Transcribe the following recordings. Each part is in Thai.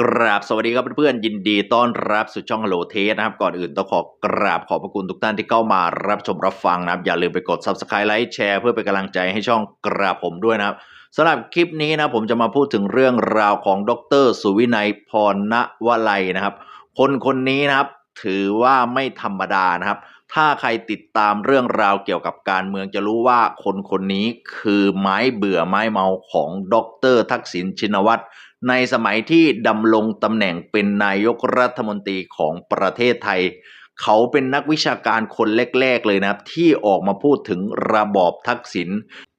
กราบสวัสดีครับเพื่อนๆยินดีต้อนรับสู่ช่อง Hello t a s นะครับ ก่อนอื่นต้องขอกราบขอบพระคุณทุกท่านที่เข้ามารับชมรับฟังนะครับ อย่าลืมไปกด Subscribe ไลค์แชร์เพื่อเป็นกำลังใจให้ช่องกราบผมด้วยนะครับสำหรับคลิปนี้นะผมจะมาพูดถึงเรื่องราวของดรสุวินัยพรณวลัยนะครับ คนคนนี้นะครับ ถือว่าไม่ธรรมดานะครับ ถ้าใครติดตามเรื่องราวเกี่ยวกับการเมืองจะรู้ว่าคนคนนี้คือไม้เบื่อไม้เมาของดรทักษิณชินวัตร ในสมัยที่ดำรงตำแหน่งเป็นนายกรัฐมนตรีของประเทศไทย เขาเป็นนักวิชาการคนแรก ๆ เลยนะครับ ที่ออกมาพูดถึงระบอบทักษิณ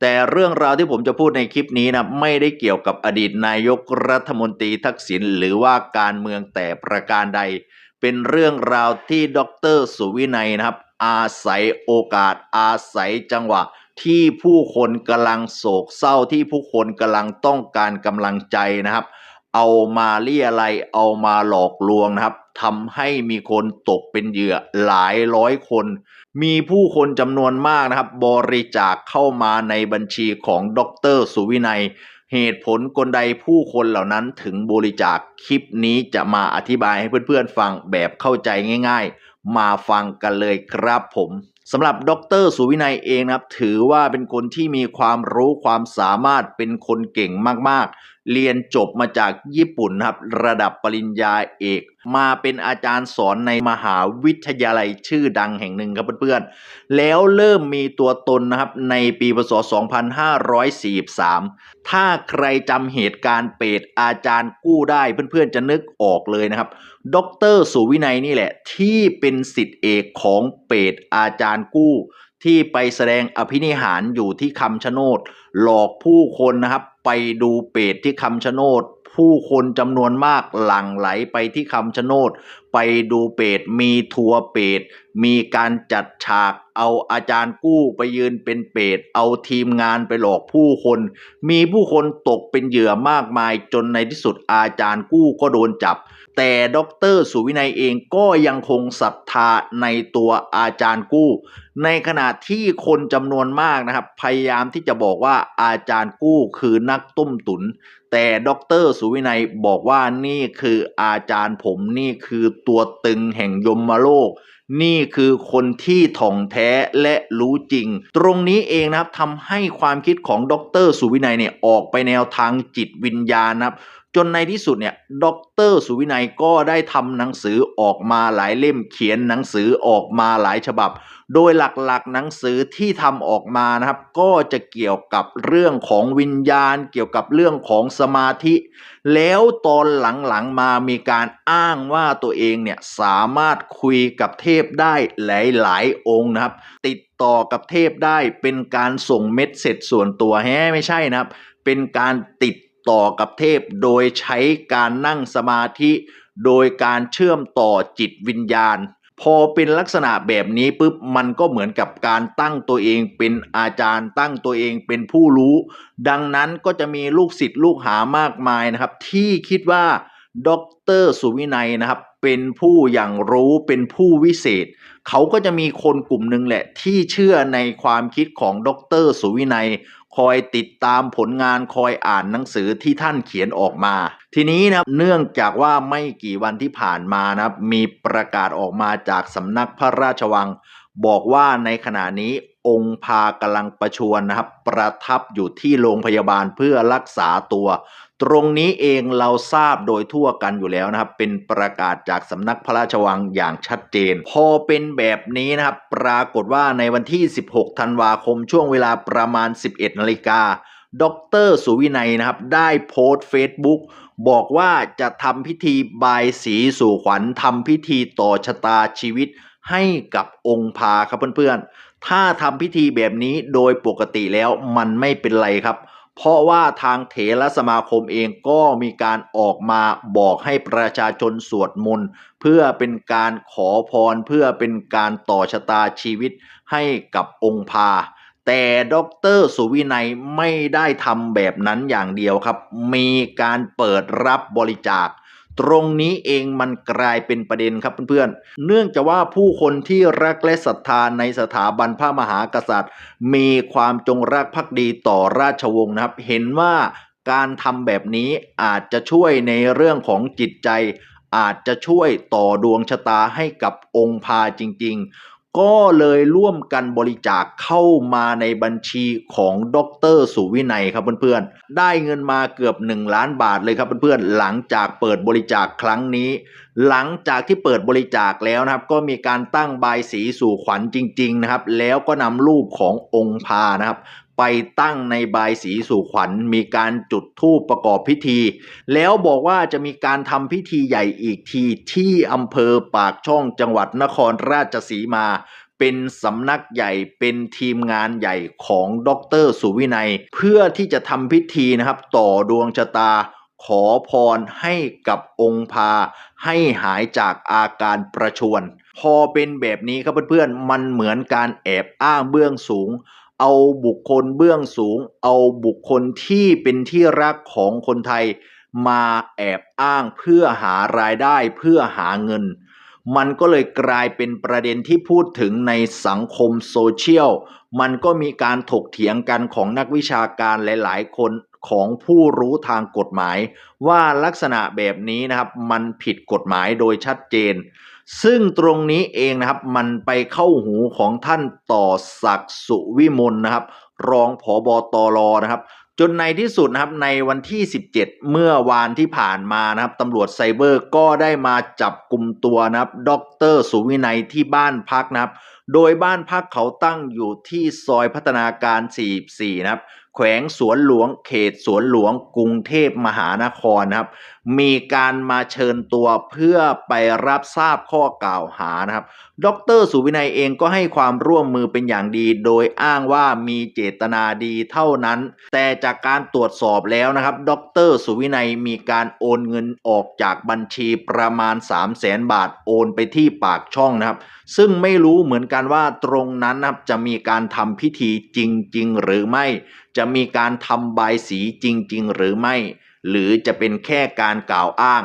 แต่เรื่องราวที่ผมจะพูดในคลิปนี้นะไม่ได้เกี่ยวกับอดีตนายกรัฐมนตรีทักษิณหรือว่าการเมืองแต่ประการใด เป็นเรื่องราวที่ดรสุวินัยนะครับ อาศัยโอกาสอาศัยจังหวะ ที่ผู้คนกำลังโศกเศร้าที่ผู้คนกำลังต้องการกำลังใจนะครับ เอามาเรียอะไรเอามาหลอกลวงนะครับทำให้มีคนตกเป็นเหยื่อหลายร้อยคน มีผู้คนจำนวนมากนะครับ บริจาคเข้ามาในบัญชีของดรสุวินัย เหตุผลกลใดผู้คนเหล่านั้นถึงบริจาคคลิปนี้จะมาอธิบายให้เพื่อนๆฟังแบบเข้าใจง่าย ๆ มาฟังกันเลยครับผม สำหรับดรสุวินัยเองนะครับ ถือว่าเป็นคนที่มีความรู้ความสามารถเป็นคนเก่งมาก เรียนจบมาจากญี่ปุ่นครับ ระดับปริญญาเอก มาเป็นอาจารย์สอนในมหาวิทยาลัยชื่อดังแห่งหนึ่งครับเพื่อนๆ แล้วเริ่มมีตัวตนนะครับในปีพศ 2543 ถ้าใครจำเหตุการณ์เปรตอาจารย์กู้ได้เพื่อนๆจะนึกออกเลยนะครับ ดรสุวินัยนี่แหละที่เป็นสิทธิเอกของเปรตอาจารย์กู้ ที่ไปแสดงอภินิหารอยู่ที่คำชะโนดหลอกผู้คนนะครับ ไปดูเปรตที่คำชะโนดผู้คนจำนวนมากหลั่งไหลไปที่คำชะโนดไปดูเปรตมีทัวร์เปรตมีการจัดฉากเอาอาจารย์กู้ไปยืนเป็นเปรตเอาทีมงานไปหลอกผู้คน มีผู้คนตกเป็นเหยื่อมากมายจนในที่สุดอาจารย์กู้ก็โดนจับ แต่ดรสุวินัยเองก็ยังคงศรัทธาในตัวอาจารย์กู้ ในขณะที่คนจำนวนมากนะครับ พยายามที่จะบอกว่าอาจารย์กู้คือนักต้มตุน แต่ดรสุวินัยบอกว่านี่คืออาจารย์ผมนี่คือตัวตึงแห่งยมโลก นี่คือคนที่ถ่องแท้และรู้จริง ตรงนี้เองนะครับทำให้ความคิดของดรสุวินัยเนี่ยออกไปแนวทางจิตวิญญาณนะครับ จนในที่สุดเนี่ยดรสุวินัยก็ได้ทำหนังสือออกมาหลายเล่มเขียนหนังสือออกมาหลายฉบับ โดยหลักๆหนังสือที่ทำออกมานะครับ ก็จะเกี่ยวกับเรื่องของวิญญาณ เกี่ยวกับเรื่องของสมาธิ แล้วตอนหลังๆมามีการอ้างว่าตัวเองเนี่ยสามารถคุยกับเทพได้หลายๆองค์นะครับ ติดต่อกับเทพได้เป็นการส่งเม็ดเสร็จส่วนตัวแฮะไม่ใช่นะครับ เป็นการติด ต่อกับเทพโดยใช้การนั่งสมาธิโดยการเชื่อมต่อจิตวิญญาณ พอเป็นลักษณะแบบนี้ปุ๊บมันก็เหมือนกับการตั้งตัวเองเป็นอาจารย์ตั้งตัวเองเป็นผู้รู้ ดังนั้นก็จะมีลูกศิษย์ลูกหามากมายนะครับ ที่คิดว่าดรสุวินัยนะครับ เป็นผู้อย่างรู้เป็นผู้วิเศษ เขาก็จะมีคนกลุ่มหนึ่งแหละที่เชื่อในความคิดของดรสุวินัย คอยติดตามผลงานคอยอ่านหนังสือที่ท่านเขียนออกมา ทีนี้นะเนื่องจากว่าไม่กี่วันที่ผ่านมานะมีประกาศออกมาจากสำนักพระราชวัง บอกว่าในขณะนี้ องค์พากำลังประชวรนะครับ ประทับอยู่ที่โรงพยาบาลเพื่อรักษาตัว ตรงนี้เองเราทราบโดยทั่วกันอยู่แล้วนะครับ เป็นประกาศจากสำนักพระราชวังอย่างชัดเจน พอเป็นแบบนี้นะครับ ปรากฏว่าในวันที่ 16 ธันวาคมช่วงเวลาประมาณ 11 นาฬิกาดรสุวินัยนะครับ ได้โพสต์เฟซบุ๊กบอกว่าจะทำพิธีบายสีสู่ขวัญทำพิธีต่อชะตาชีวิตให้กับองค์พาครับเพื่อนๆ ถ้าทำพิธีแบบนี้โดยปกติแล้วมันไม่เป็นไรครับ เพราะว่าทางเถรสมาคมเองก็มีการออกมาบอกให้ประชาชนสวดมนต์เพื่อเป็นการขอพรเพื่อเป็นการต่อชะตาชีวิตให้กับองค์พาแต่ดรสุวินัยไม่ได้ทำแบบนั้นอย่างเดียวครับ มีการเปิดรับบริจาค ตรงนี้เองมันกลายเป็นประเด็นครับเพื่อนๆ เนื่องจากว่าผู้คนที่รักและศรัทธาในสถาบันพระมหากษัตริย์ มีความจงรักภักดีต่อราชวงศ์นะครับ เห็นว่าการทำแบบนี้อาจจะช่วยในเรื่องของจิตใจ อาจจะช่วยต่อดวงชะตาให้กับองค์พาจริงๆ ก็เลยร่วมกันบริจาคเข้ามาในบัญชีของดรสุวินัยครับเพื่อนๆ ได้เงินมาเกือบ 1 ล้านบาทเลยครับเพื่อนๆ หลังจากเปิดบริจาคครั้งนี้ หลังจากที่เปิดบริจาคแล้วนะครับ ก็มีการตั้งบายสีสู่ขวัญจริง ๆ นะครับ แล้วก็นำรูปขององค์พานะครับไปตั้งในบายสีสู่ขวัญ มีการจุดธูปประกอบพิธี แล้วบอกว่าจะมีการทำพิธีใหญ่อีกทีที่อำเภอปากช่องจังหวัดนครราชสีมา เป็นสำนักใหญ่เป็นทีมงานใหญ่ของดรสุวินัย เพื่อที่จะทำพิธีนะครับ ต่อดวงชะตาขอพรให้กับองค์พา ให้หายจากอาการประชวน พอเป็นแบบนี้ครับเพื่อนๆ มันเหมือนการแอบอ้างเบื้องสูง เอาบุคคลเบื้องสูง เอาบุคคลที่เป็นที่รักของคนไทยมาแอบอ้างเพื่อหารายได้เพื่อหาเงิน มันก็เลยกลายเป็นประเด็นที่พูดถึงในสังคมโซเชียล มันก็มีการถกเถียงกันของนักวิชาการหลาย ๆ คนของผู้รู้ทางกฎหมาย ว่าลักษณะแบบนี้นะครับ มันผิดกฎหมายโดยชัดเจน ซึ่งตรงนี้เองนะครับมันไปเข้าหูของท่านต่อศักดิ์สุวิมลนะครับ รองผอบอตรนะครับ จนในที่สุดนะครับในวันที่ 17 เมื่อวานที่ผ่านมานะครับตำรวจไซเบอร์ก็ได้มาจับกลุ่มตัวนะครับดรสุวินัยที่บ้านพักนะครับ โดยบ้านพักเขาตั้งอยู่ที่ซอยพัฒนาการ 44 นะครับแขวงสวนหลวงเขตสวนหลวงกรุงเทพมหานครนะครับ มีการมาเชิญตัวเพื่อไปรับทราบข้อกล่าวหานะครับ ดรสุวินัยเองก็ให้ความร่วมมือเป็นอย่างดี โดยอ้างว่ามีเจตนาดีเท่านั้น แต่จากการตรวจสอบแล้วนะครับ ดรสุวินัยมีการโอนเงินออกจากบัญชีประมาณ 3 0 0แสนบาทโอนไปที่ปากช่องนะครับ ซึ่งไม่รู้เหมือนกันว่าตรงนั้นนะครับจะมีการทำพิธีจริง ๆ หรือไม่ จะมีการทำบายสีจริง ๆ หรือไม่ หรือจะเป็นแค่การกล่าวอ้าง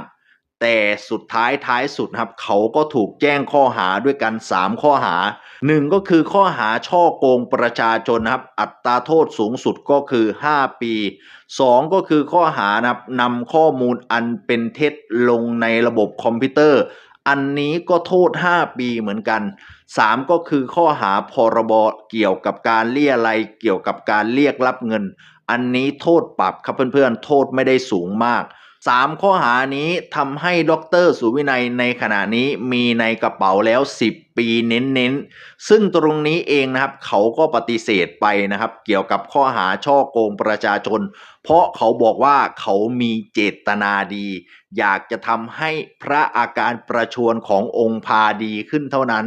แต่สุดท้ายท้ายสุดครับ เขาก็ถูกแจ้งข้อหาด้วยกัน 3 ข้อหา 1 ก็คือข้อหาช่อโกงประชาชนครับ อัตราโทษสูงสุดก็คือ 5 ปี 2 ก็คือข้อหานะครับนำข้อมูลอันเป็นเท็จลงในระบบคอมพิวเตอร์ อันนี้ก็โทษ 5 ปีเหมือนกัน 3 ก็คือข้อหาพรบเกี่ยวกับการเลี่ยไรเกี่ยวกับการเรียกรับเงิน อันนี้โทษปรับครับเพื่อนๆ โทษไม่ได้สูงมาก 3 ข้อหานี้ทำให้ดรสุวินัยในขณะนี้มีในกระเป๋าแล้ว 10 ปีเน้นๆ ซึ่งตรงนี้เองนะครับเขาก็ปฏิเสธไปนะครับ เกี่ยวกับข้อหาช่อโกงประชาชน เพราะเขาบอกว่าเขามีเจตนาดี อยากจะทำให้พระอาการประชวนขององค์พาดีขึ้นเท่านั้น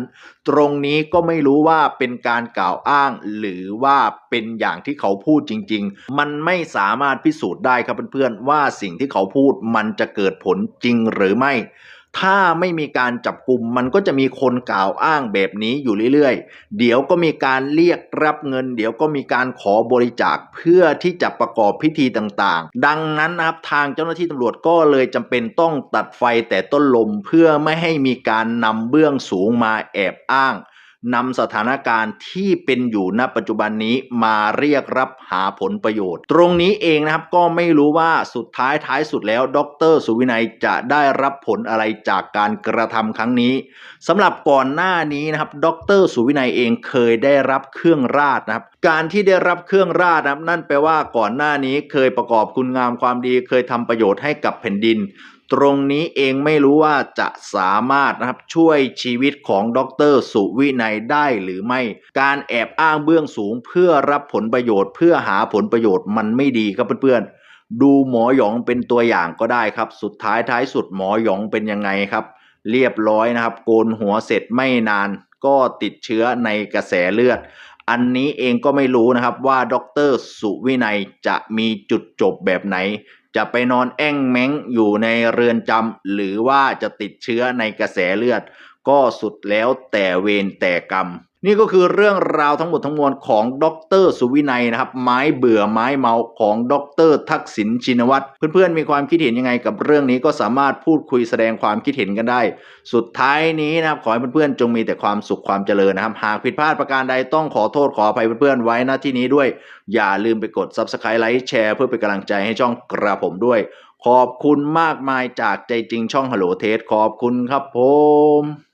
ตรงนี้ก็ไม่รู้ว่าเป็นการกล่าวอ้าง หรือว่าเป็นอย่างที่เขาพูดจริง ๆ มันไม่สามารถพิสูจน์ได้ครับเพื่อนๆว่าสิ่งที่เขาพูดมันจะเกิดผลจริงหรือไม่ ถ้าไม่มีการจับกลุ่มมันก็จะมีคนกล่าวอ้างแบบนี้อยู่เรื่อยๆ เดี๋ยวก็มีการเรียกรับเงิน เดี๋ยวก็มีการขอบริจาคเพื่อที่จะประกอบพิธีต่างๆ ดังนั้นนะครับทางเจ้าหน้าที่ตำรวจก็เลยจำเป็นต้องตัดไฟแต่ต้นลมเพื่อไม่ให้มีการนำเบื้องสูงมาแอบอ้าง นำสถานการณ์ที่เป็นอยู่ณปัจจุบันนี้มาเรียกรับหาผลประโยชน์ ตรงนี้เองนะครับก็ไม่รู้ว่าสุดท้ายท้ายสุดแล้ว ดร สุวินัยจะได้รับผลอะไรจากการกระทำครั้งนี้สำหรับก่อนหน้านี้นะครับ ดร สุวินัยเองเคยได้รับเครื่องราชนะครับ การที่ได้รับเครื่องราชนะครับ นั่นแปลว่าก่อนหน้านี้เคยประกอบคุณงามความดีเคยทำประโยชน์ให้กับแผ่นดิน ตรงนี้เองไม่รู้ว่าจะสามารถนะครับช่วยชีวิตของดรสุวินัยได้หรือไม่ การแอบอ้างเบื้องสูงเพื่อรับผลประโยชน์เพื่อหาผลประโยชน์มันไม่ดีครับเพื่อนๆ ดูหมอหยองเป็นตัวอย่างก็ได้ครับ สุดท้ายท้ายสุดหมอหยองเป็นยังไงครับ เรียบร้อยนะครับ โกนหัวเสร็จไม่นาน ก็ติดเชื้อในกระแสเลือดอันนี้เองก็ไม่รู้นะครับว่าดรสุวินัยจะมีจุดจบแบบไหน จะไปนอนแอ่งแม้งอยู่ในเรือนจำหรือว่าจะติดเชื้อในกระแสเลือด ก็สุดแล้วแต่เวรแต่กรรม นี่ก็คือเรื่องราวทั้งหมดทั้งมวลของดรสุวินัยนะครับ ไม้เบื่อไม้เมาของดรทักษิณชินวัตรเพื่อนๆมีความคิดเห็นยังไงกับเรื่องนี้ก็สามารถพูดคุยแสดงความคิดเห็นกันได้ สุดท้ายนี้นะครับขอให้เพื่อนๆจงมีแต่ความสุขความเจริญนะครับ หากผิดพลาดประการใดต้องขอโทษขออภัยเพื่อนๆไว้ณที่นี้ด้วย อย่าลืมไปกด subscribe ไลค์แชร์เพื่อเป็นกำลังใจให้ช่องกระผมด้วย ขอบคุณมากมายจากใจจริงช่องฮัลโหลเทสขอบคุณครับผม